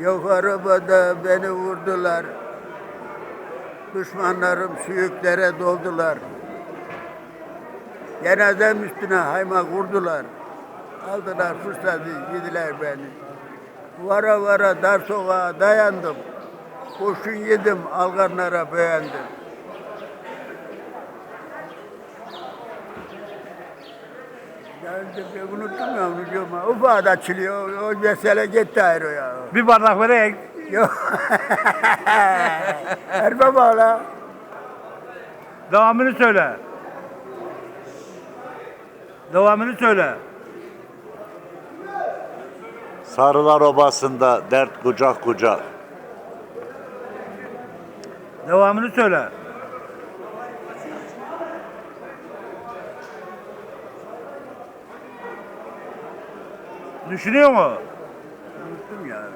Yok beni vurdular. Düşmanlarım suyuklere doldular. Cenazem üstüne hayma kurdular. Aldılar fırsatı yediler beni. Vara vara dar sokağa dayandım. Kurşun yedim alganlara beğendim. Unuttum ya unutuyorum. ha. Ufağı da açılıyor. O mesele gitti ayrı ya. Bir bardak vereyim. Yok. Erbe bağla. Devamını söyle. Devamını söyle. Sarılar Obası'nda dert kucak kucak. Devamını söyle. Düşünüyor mu? Unuttum ya.